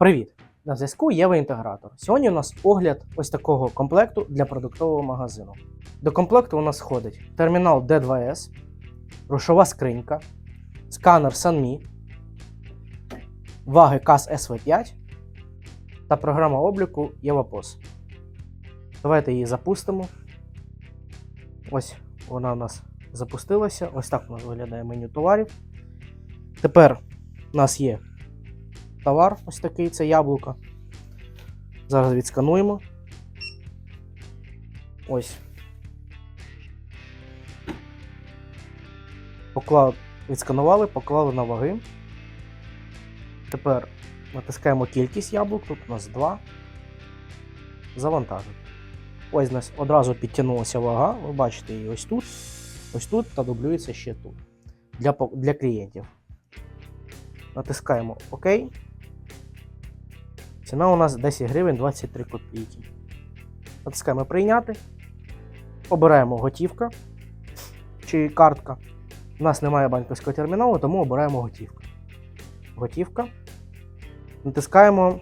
Привіт! На зв'язку Єва Інтегратор. Сьогодні у нас огляд ось такого комплекту для продуктового магазину. До комплекту у нас входить термінал D2S, рушова скринька, сканер Sanmi, ваги CAS SV5 та програма обліку EvaPOS. Давайте її запустимо. Ось вона у нас запустилася. Ось так у нас виглядає меню товарів. Тепер у нас є товар, ось такий це яблуко. Зараз відскануємо. Ось. Поклав... Відсканували, поклали на ваги. Тепер натискаємо кількість яблук, тут у нас два. Завантажити. Ось у нас одразу підтягнулася вага. Ви бачите її ось тут, ось тут та дублюється ще тут. Для, для клієнтів. Натискаємо ОК. Ціна у нас 10 гривень 23 копійки. Натискаємо прийняти. Обираємо готівка чи картка. У нас немає банківського терміналу, тому обираємо готівка. Готівка. Натискаємо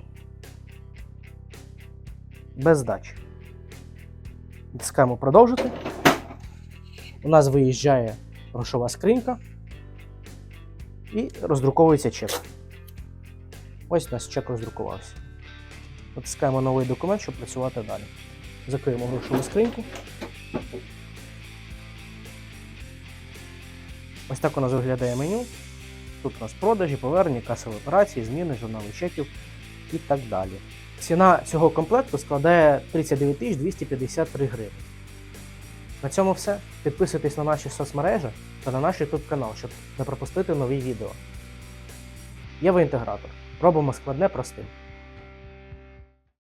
без здачі. Натискаємо продовжити. У нас виїжджає грошова скринька і роздруковується чек. Ось у нас чек роздрукувався. Натискаємо новий документ, щоб працювати далі. Закриємо грошову скриньку. Ось так у нас виглядає меню. Тут у нас продажі, повернення, касові операції, зміни, журнали чеків і так далі. Ціна цього комплекту складає 39 253 гривень. На цьому все. Підписуйтесь на наші соцмережі та на наш YouTube канал, щоб не пропустити нові відео. Єва інтегратор. Робимо складне простим.